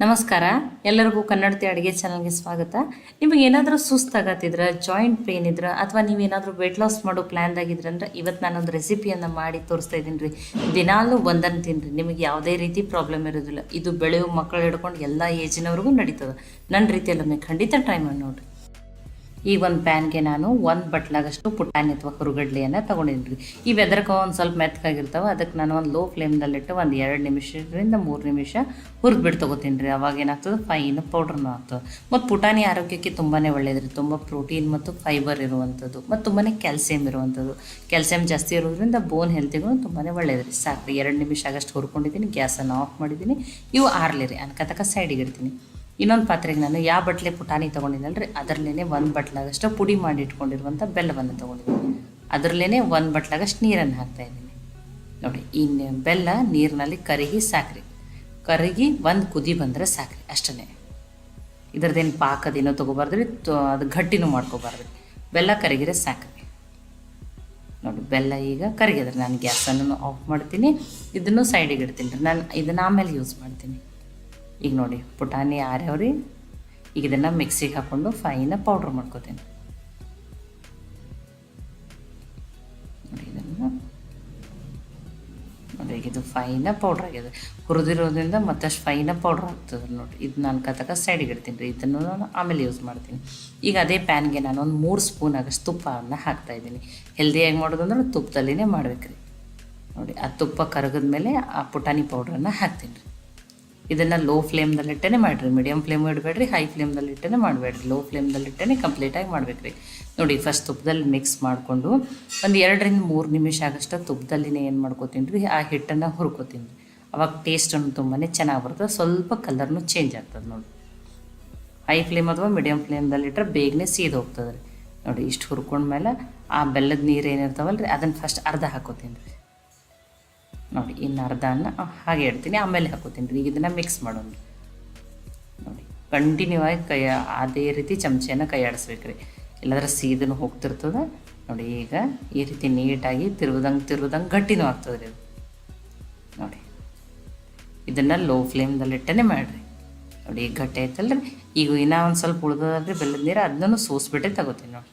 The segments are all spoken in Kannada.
ನಮಸ್ಕಾರ. ಎಲ್ಲರಿಗೂ ಕನ್ನಡತಿ ಅಡುಗೆ ಚಾನಲ್ಗೆ ಸ್ವಾಗತ. ನಿಮಗೆ ಏನಾದರೂ ಸುಸ್ತಾಗತ್ತಿದ್ರೆ ಜಾಯಿಂಟ್ ಪೇನ್ ಇದ್ರೆ, ಅಥವಾ ನೀವೇನಾದರೂ ವೆಯ್ಟ್ ಲಾಸ್ ಮಾಡೋ ಪ್ಲ್ಯಾನ್ದಾಗಿದ್ರೆ ಅಂದ್ರೆ ಇವತ್ತು ನಾನೊಂದು ರೆಸಿಪಿಯನ್ನು ಮಾಡಿ ತೋರಿಸ್ತಾ ಇದ್ದೀನಿ ರೀ. ದಿನಾಲೂ ಒಂದನ್ನು ತಿನ್ನಿರಿ ನಿಮಗೆ ಯಾವುದೇ ರೀತಿ ಪ್ರಾಬ್ಲಮ್ ಇರೋದಿಲ್ಲ. ಇದು ಬೆಳೆಯುವ ಮಕ್ಕಳು ಹಿಡ್ಕೊಂಡು ಎಲ್ಲ ಏಜಿನವ್ರಿಗೂ ನಡೀತದೆ. ನನ್ನ ರೀತಿಯಲ್ಲೊಮ್ಮೆ ಖಂಡಿತ ಟ್ರೈ ಮಾಡಿ ನೋಡಿರಿ. ಈ ಒಂದು ಪ್ಯಾನ್ಗೆ ನಾನು ಒಂದು ಬಟ್ಲಾಗಷ್ಟು ಪುಟಾಣಿ ಅಥವಾ ಹುರುಗಡ್ಲೆಯನ್ನು ತೊಗೊಂಡಿದ್ದೀನಿ ರೀ ಈ ಬೆದರ್ಕ ಒಂದು ಸ್ವಲ್ಪ ಮೆತ್ತಗಾಗಿರ್ತಾವೆ ಅದಕ್ಕೆ ನಾನು ಒಂದು ಲೋ ಫ್ಲೇಮ್ನಲ್ಲಿಟ್ಟು ಒಂದು ಎರಡು ನಿಮಿಷದಿಂದ ಮೂರು ನಿಮಿಷ ಹುರಿದ್ಬಿಟ್ಟು ತೊಗೋತೀನಿ ರೀ ಅವಾಗ ಏನಾಗ್ತದೆ? ಫೈನ್ ಪೌಡ್ರನ್ನು ಆಗ್ತದೆ. ಮತ್ತು ಪುಟಾಣಿ ಆರೋಗ್ಯಕ್ಕೆ ತುಂಬಾ ಒಳ್ಳೆಯದು ರೀ ತುಂಬ ಪ್ರೋಟೀನ್ ಮತ್ತು ಫೈಬರ್ ಇರುವಂಥದ್ದು ಮತ್ತು ತುಂಬಾ ಕ್ಯಾಲ್ಸಿಯಂ ಇರುವಂಥದ್ದು ಕ್ಯಾಲ್ಸಿಯಂ ಜಾಸ್ತಿ ಇರೋದ್ರಿಂದ ಬೋನ್ ಹೆಲ್ತಿಗೂ ತುಂಬಾ ಒಳ್ಳೆಯದು ರೀ ಸಾಕು. ಎರಡು ನಿಮಿಷ ಆಗಷ್ಟು ಹುರ್ಕೊಂಡಿದ್ದೀನಿ, ಗ್ಯಾಸನ್ನು ಆಫ್ ಮಾಡಿದ್ದೀನಿ. ಇವು ಆರ್ಲಿ ರೀ ಅನ್ಕತಕ ಸೈಡಿಗೆ ಇಡ್ತೀನಿ. ಇನ್ನೊಂದು ಪಾತ್ರೆಗೆ ನಾನು ಯಾವ ಬಟ್ಲೆ ಪುಟಾಣಿ ತೊಗೊಂಡಿದ್ದಲ್ರಿ ಅದರಲ್ಲೇ ಒಂದು ಬಟ್ಲಾಗಷ್ಟು ಪುಡಿ ಮಾಡಿ ಇಟ್ಕೊಂಡಿರುವಂಥ ಬೆಲ್ಲವನ್ನು ತೊಗೊಂಡಿದ್ದೀನಿ. ಅದರಲ್ಲೇ ಒಂದು ಬಟ್ಲಾಗಷ್ಟು ನೀರನ್ನು ಹಾಕ್ತಾಯಿದ್ದೀನಿ ನೋಡಿ, ಈ ಬೆಲ್ಲ ನೀರಿನಲ್ಲಿ ಕರಗಿ ಸಾಕ್ರಿ. ಕರಗಿ ಒಂದು ಕುದಿ ಬಂದರೆ ಸಾಕ್ರಿ ಅಷ್ಟೇ ಇದರದ್ದೇನು ಪಾಕದೇನೋ ತೊ- ಅದು ಗಟ್ಟಿನೂ ಮಾಡ್ಕೋಬಾರ್ದು ಬೆಲ್ಲ ಕರಗಿದ್ರೆ ಸಾಕ್ರಿ. ನೋಡಿ, ಬೆಲ್ಲ ಈಗ ಕರಗಿದ್ರೆ ನಾನು ಗ್ಯಾಸನ್ನು ಆಫ್ ಮಾಡ್ತೀನಿ. ಇದನ್ನು ಸೈಡಿಗೆ ಇಡ್ತೀನಿ ರೀ. ನಾನು ಇದನ್ನು ಆಮೇಲೆ ಯೂಸ್ ಮಾಡ್ತೀನಿ. ಈಗ ನೋಡಿ, ಪುಟಾಣಿ ಆರ್ಯಾವ್ರಿ. ಈಗ ಇದನ್ನು ಮಿಕ್ಸಿಗೆ ಹಾಕ್ಕೊಂಡು ಫೈನ ಪೌಡ್ರ್ ಮಾಡ್ಕೋತೀನಿ. ನೋಡಿ ಇದನ್ನು. ನೋಡಿ ಇದು ಫೈನ ಪೌಡ್ರ್ ಆಗಿದೆ. ಹುರಿದಿರೋದ್ರಿಂದ ಮತ್ತಷ್ಟು ಫೈನ ಪೌಡ್ರ್ ಆಗ್ತದೆ ನೋಡಿ ಇದು ನಾನು ಕತಕ ಸೈಡಿಗೆ ಇಡ್ತೀನಿ ರೀ. ಇದನ್ನು ನಾನು ಆಮೇಲೆ ಯೂಸ್ ಮಾಡ್ತೀನಿ. ಈಗ ಅದೇ ಪ್ಯಾನ್ಗೆ ನಾನು ಒಂದು ಮೂರು ಸ್ಪೂನ್ ಆಗಷ್ಟು ತುಪ್ಪವನ್ನು ಹಾಕ್ತಾಯಿದ್ದೀನಿ ಹೆಲ್ದಿಯಾಗಿ ಮಾಡೋದಂದ್ರೆ ತುಪ್ಪದಲ್ಲಿನೇ ಮಾಡ್ಬೇಕು ರೀ ನೋಡಿ, ಆ ತುಪ್ಪ ಕರಗಿದ ಮೇಲೆ ಆ ಪುಟಾಣಿ ಪೌಡ್ರನ್ನು ಹಾಕ್ತೀನಿ ರೀ. ಇದನ್ನು ಲೋ ಫ್ಲೇಮ್ದಲ್ಲಿಟ್ಟೇ ಮಾಡಿರಿ. ಮೀಡಿಯಮ್ ಫ್ಲೇಮ್ ಇಡಬೇಡ್ರಿ ಹೈ ಫ್ಲೇಮ್ದಲ್ಲಿಟ್ಟೇ ಮಾಡಬೇಡ್ರಿ. ಲೋ ಫ್ಲೇಮ್ದಲ್ಲಿಟ್ಟೇ ಕಂಪ್ಲೀಟಾಗಿ ಮಾಡ್ಬೇಕು ರೀ ನೋಡಿ ಫಸ್ಟ್ ತುಪ್ಪದಲ್ಲಿ ಮಿಕ್ಸ್ ಮಾಡಿಕೊಂಡು ಒಂದು ಎರಡರಿಂದ ಮೂರು ನಿಮಿಷ ಆಗಷ್ಟು ತುಪ್ಪದಲ್ಲಿನೇ ಏನು ಮಾಡ್ಕೋತೀನಿ ರೀ ಆ ಹಿಟ್ಟನ್ನು ಹುರ್ಕೋತೀನಿ ರೀ ಅವಾಗ ಟೇಸ್ಟನ್ನು ತುಂಬಾ ಚೆನ್ನಾಗಿ ಬರ್ತದೆ. ಸ್ವಲ್ಪ ಕಲರ್ನು ಚೇಂಜ್ ಆಗ್ತದೆ ನೋಡಿ ಹೈ ಫ್ಲೇಮ್ ಅಥವಾ ಮೀಡಿಯಮ್ ಫ್ಲೇಮ್ದಲ್ಲಿಟ್ಟರೆ ಬೇಗನೆ ಸೀದ್ ಹೋಗ್ತದೆ ರೀ ನೋಡಿ ಇಷ್ಟು ಹುರ್ಕೊಂಡ್ಮೇಲೆ ಆ ಬೆಲ್ಲದ ನೀರು ಏನಿರ್ತಾವಲ್ಲ ರೀ ಅದನ್ನು ಫಸ್ಟ್ ಅರ್ಧ ಹಾಕೋತೀನಿ ರೀ ನೋಡಿ, ಇನ್ನು ಅರ್ಧನ ಹಾಗೆ ಇಡ್ತೀನಿ, ಆಮೇಲೆ ಹಾಕೋತೀನಿ ರೀ. ಈಗ ಇದನ್ನು ಮಿಕ್ಸ್ ಮಾಡೋಣ. ನೋಡಿ ಕಂಟಿನ್ಯೂ ಆಗಿ ಕೈ, ಅದೇ ರೀತಿ ಚಮಚೆನ ಕೈ ಆಡಿಸ್ಬೇಕು ರೀ. ಇಲ್ಲಾಂದ್ರೆ ಸೀದನು ಹೋಗ್ತಿರ್ತದೆ. ನೋಡಿ, ಈಗ ಈ ರೀತಿ ನೀಟಾಗಿ ತಿರುವುದಂಗೆ ತಿರುವುದಂಗೆ ಗಟ್ಟಿನೂ ಆಗ್ತದೆ ರೀ ನೋಡಿ, ಇದನ್ನು ಲೋ ಫ್ಲೇಮ್ದಲ್ಲಿಟ್ಟೇ ಮಾಡಿರಿ. ನೋಡಿ, ಈಗ ಗಟ್ಟಿ ಆಯ್ತಲ್ಲ ರೀ ಈಗ ಇನ್ನೂ ಒಂದು ಸ್ವಲ್ಪ ಉಳ್ದದ್ರಿ, ಬೆಲ್ಲದ ನೀರು ಅದನ್ನು ಸೋಸ್ಬಿಟ್ಟೆ ತಗೋತೀನಿ ನೋಡಿ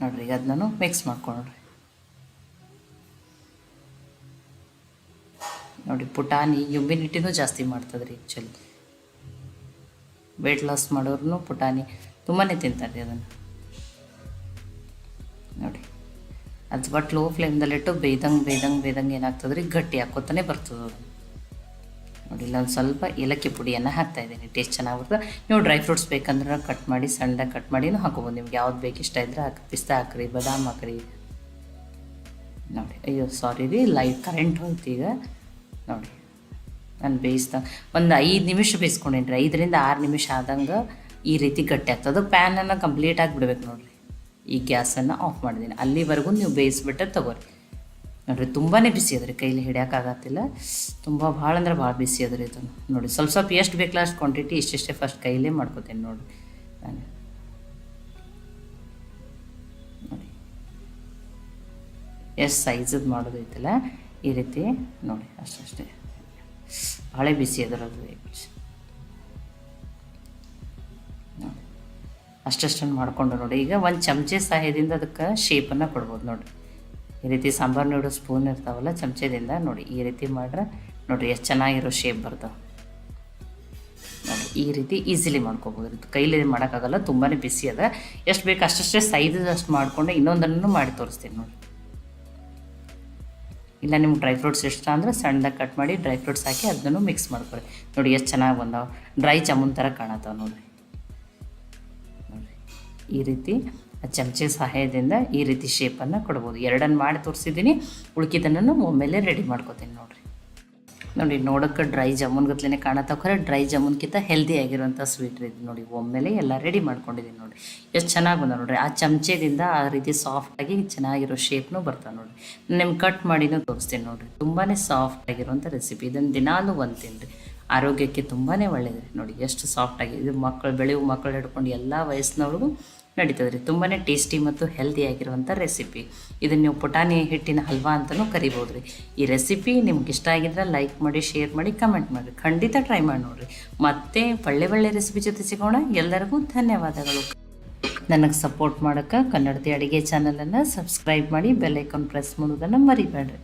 ನೋಡಿರಿ, ಈಗ ಅದನ್ನು ಮಿಕ್ಸ್ ಮಾಡ್ಕೊಂಡ್ರಿ. ಪುಟಾಣಿ ಇಮ್ಯುನಿಟಿನೂ ಜಾಸ್ತಿ ಮಾಡ್ತದೆ ರೀ ಆ್ಯಕ್ಚುಲಿ ವೆಯ್ಟ್ ಲಾಸ್ ಮಾಡೋರು ಪುಟಾಣಿ ತುಂಬಾ ತಿಂತಾರೆ ರೀ ಅದನ್ನು. ನೋಡಿ, ಅದು ಬಟ್ ಲೋ ಫ್ಲೇಮ್ದಲ್ಲಿಟ್ಟು ಬೇಯ್ದಂಗೆ ಬೇಯ್ದಂಗೆ ಬೇಯ್ದಂಗೆ ಏನಾಗ್ತದೆ ರೀ ಗಟ್ಟಿ ಹಾಕೋತಾನೆ ಬರ್ತದೆ ಅದು. ನೋಡಿ, ಇಲ್ಲೊಂದು ಸ್ವಲ್ಪ ಏಲಕ್ಕಿ ಪುಡಿಯನ್ನು ಹಾಕ್ತಾ ಇದ್ದೀನಿ. ಟೇಸ್ಟ್ ಚೆನ್ನಾಗಿ ಬರ್ತದೆ ನೀವು ಡ್ರೈ ಫ್ರೂಟ್ಸ್ ಬೇಕಂದ್ರೆ ಕಟ್ ಮಾಡಿ, ಸಣ್ಣದಾಗಿ ಕಟ್ ಮಾಡಿನೂ ಹಾಕೋಬೋದು. ನಿಮ್ಗೆ ಯಾವ್ದು ಬೇಕು ಇಷ್ಟ ಇದ್ರೆ ಹಾಕಿ, ಪಿಸ್ತಾ ಹಾಕ್ರಿ, ಬಾದಾಮ್ ಹಾಕ್ರಿ. ನೋಡಿ, ಅಯ್ಯೋ ಸಾರಿ ರೀ ಲೈಟ್ ಕರೆಂಟ್ ಹೋಯ್ತು ಈಗ. ನೋಡಿ. ನಾನು ಬೇಯಿಸ್ದ ಒಂದು ಐದು ನಿಮಿಷ ಬೇಯಿಸ್ಕೊಂಡೇನಿ ರೀ ಐದರಿಂದ ಆರು ನಿಮಿಷ ಆದಂಗೆ ಈ ರೀತಿ ಗಟ್ಟಿ ಆಗ್ತದೆ. ಪ್ಯಾನನ್ನು ಕಂಪ್ಲೀಟಾಗಿ ಬಿಡ್ಬೇಕು ನೋಡಿರಿ. ಈ ಗ್ಯಾಸನ್ನು ಆಫ್ ಮಾಡಿದ್ದೀನಿ ಅಲ್ಲಿವರೆಗೂ ನೀವು ಬೇಯಿಸ್ಬಿಟ್ಟು ತಗೋರಿ. ನೋಡಿರಿ ತುಂಬಾ ಬಿಸಿ ಅದ್ರಿ. ಕೈಲಿ ಹಿಡಿಯೋಕ್ಕಾಗತ್ತಿಲ್ಲ ತುಂಬ ಭಾಳ ಅಂದ್ರೆ ಭಾಳ ಬಿಸಿ ಅದ್ರಿ ಇದನ್ನು ನೋಡಿ, ಸ್ವಲ್ಪ ಸ್ವಲ್ಪ ಎಷ್ಟು ಬೇಕಲ್ಲ ಅಷ್ಟು ಕ್ವಾಂಟಿಟಿ ಇಷ್ಟಿಷ್ಟೇ ಫಸ್ಟ್ ಕೈಲೇ ಮಾಡ್ಕೋತೀನಿ ನೋಡಿ ನಾನು. ನೋಡಿ. ಎಷ್ಟು ಸೈಜದ್ದು ಮಾಡೋದೈತಲ್ಲ. ಈ ರೀತಿ ನೋಡಿ, ಅಷ್ಟೇ ಭಾಳ ಬಿಸಿ ಅದರದ್ದು ಅಷ್ಟಷ್ಟನ್ನು ಮಾಡಿಕೊಂಡು ನೋಡಿ. ಈಗ ಒಂದು ಚಮಚೆ ಸಹಾಯದಿಂದ ಅದಕ್ಕೆ ಶೇಪನ್ನು ಕೊಡ್ಬೋದು ನೋಡಿ. ಈ ರೀತಿ ಸಾಂಬಾರು ನೋಡೋ, ಸ್ಪೂನ್ ಇರ್ತಾವಲ್ಲ ಚಮಚದಿಂದ ನೋಡಿ, ಈ ರೀತಿ ಮಾಡ್ರೆ ನೋಡಿ ಎಷ್ಟು ಚೆನ್ನಾಗಿರೋ ಶೇಪ್ ಬರ್ತಾವೆ. ನೋಡಿ, ಈ ರೀತಿ ಈಸಿಲಿ ಮಾಡ್ಕೊಬೋದು. ಇದು ಕೈಲಿ ಮಾಡೋಕ್ಕಾಗಲ್ಲ ತುಂಬಾ ಬಿಸಿ ಅದ. ಎಷ್ಟು ಬೇಕು ಅಷ್ಟಷ್ಟೇ ಸೈಜ್ ಅಷ್ಟು ಮಾಡಿಕೊಂಡು ಇನ್ನೊಂದನ್ನು ಮಾಡಿ ತೋರಿಸ್ತೀನಿ ನೋಡಿ. ಇಲ್ಲ ನಿಮ್ಗೆ ಡ್ರೈ ಫ್ರೂಟ್ಸ್ ಇಷ್ಟ ಅಂದರೆ ಸಣ್ಣದಾಗಿ ಕಟ್ ಮಾಡಿ ಡ್ರೈ ಫ್ರೂಟ್ಸ್ ಹಾಕಿ ಅದನ್ನು ಮಿಕ್ಸ್ ಮಾಡ್ಕೊಳ್ಳಿ. ನೋಡಿ ಎಷ್ಟು ಚೆನ್ನಾಗಿ ಬಂದಾವೆ. ಡ್ರೈ ಜಾಮೂನ್ ಥರ ಕಾಣತ್ತಾವೆ ನೋಡಿರಿ ನೋಡಿರಿ ಈ ರೀತಿ ಚಮಚೆ ಸಹಾಯದಿಂದ ಈ ರೀತಿ ಶೇಪನ್ನು ಕೊಡ್ಬೋದು. ಎರಡನ್ನು ಮಾಡಿ ತೋರಿಸಿದ್ದೀನಿ. ಉಳ್ಕಿದ್ದನ್ನು ಒಮ್ಮೆಲೆ ರೆಡಿ ಮಾಡ್ಕೋತೀನಿ ನೋಡಿರಿ ನೋಡಿ ನೋಡೋಕ್ಕೆ ಡ್ರೈ ಜಾಮೂನ್ ಗತ್ಲೇ ಕಾಣತ್ತಾವ ಖರೆ ಡ್ರೈ ಜಾಮೂನ್ಗಿಂತ ಹೆಲ್ದಿ ಆಗಿರುವಂಥ ಸ್ವೀಟ್ ಇದು ನೋಡಿ. ಒಮ್ಮೆಲೆ ಎಲ್ಲ ರೆಡಿ ಮಾಡ್ಕೊಂಡಿದ್ದೀನಿ ನೋಡಿ. ಎಷ್ಟು ಚೆನ್ನಾಗಿ ಬಂದ ನೋಡ್ರಿ. ಆ ಚಮಚದಿಂದ ಆ ರೀತಿ ಸಾಫ್ಟಾಗಿ ಚೆನ್ನಾಗಿರೋ ಶೇಪ್ನು ಬರ್ತಾವೆ ನೋಡಿರಿ. ನಿಮ್ಗೆ ಕಟ್ ಮಾಡಿನೂ ತೋರಿಸ್ತೀನಿ ನೋಡಿರಿ. ತುಂಬಾ ಸಾಫ್ಟ್ ಆಗಿರುವಂಥ ರೆಸಿಪಿ ಇದನ್ನು ದಿನಾಲೂ ಒಂದು ತಿನ್ನಿರಿ ಆರೋಗ್ಯಕ್ಕೆ ತುಂಬಾ ಒಳ್ಳೆಯದು ನೋಡಿ, ಎಷ್ಟು ಸಾಫ್ಟಾಗಿ ಇದು ಮಕ್ಕಳು ಬೆಳೆಯುವ ಮಕ್ಕಳು ಹಿಡ್ಕೊಂಡು ಎಲ್ಲ ವಯಸ್ಸಿನವ್ರಿಗೂ ನಡೀತದೆ ರೀ. ತುಂಬಾ ಟೇಸ್ಟಿ ಮತ್ತು ಹೆಲ್ದಿಯಾಗಿರುವಂಥ ರೆಸಿಪಿ ಇದನ್ನು ನೀವು ಪುಟಾಣಿ ಹಿಟ್ಟಿನ ಹಲ್ವಾ ಅಂತಲೂ ಕರಿಬೋದು ರೀ. ಈ ರೆಸಿಪಿ ನಿಮ್ಗೆ ಇಷ್ಟ ಆಗಿದ್ರೆ ಲೈಕ್ ಮಾಡಿ ಶೇರ್ ಮಾಡಿ ಕಮೆಂಟ್ ಮಾಡಿರಿ ಖಂಡಿತ ಟ್ರೈ ಮಾಡಿ ನೋಡಿರಿ. ಮತ್ತೆ ಒಳ್ಳೆ ಒಳ್ಳೆ ರೆಸಿಪಿ ಜೊತೆ ಸಿಗೋಣ. ಎಲ್ಲರಿಗೂ ಧನ್ಯವಾದಗಳು. ನನಗೆ ಸಪೋರ್ಟ್ ಮಾಡೋಕ್ಕೆ ಕನ್ನಡತಿ ಅಡುಗೆ ಚಾನಲನ್ನು ಸಬ್ಸ್ಕ್ರೈಬ್ ಮಾಡಿ ಬೆಲ್ಲೈಕನ್ ಪ್ರೆಸ್ ಮಾಡೋದನ್ನು ಮರಿಬೇಡ್ರಿ.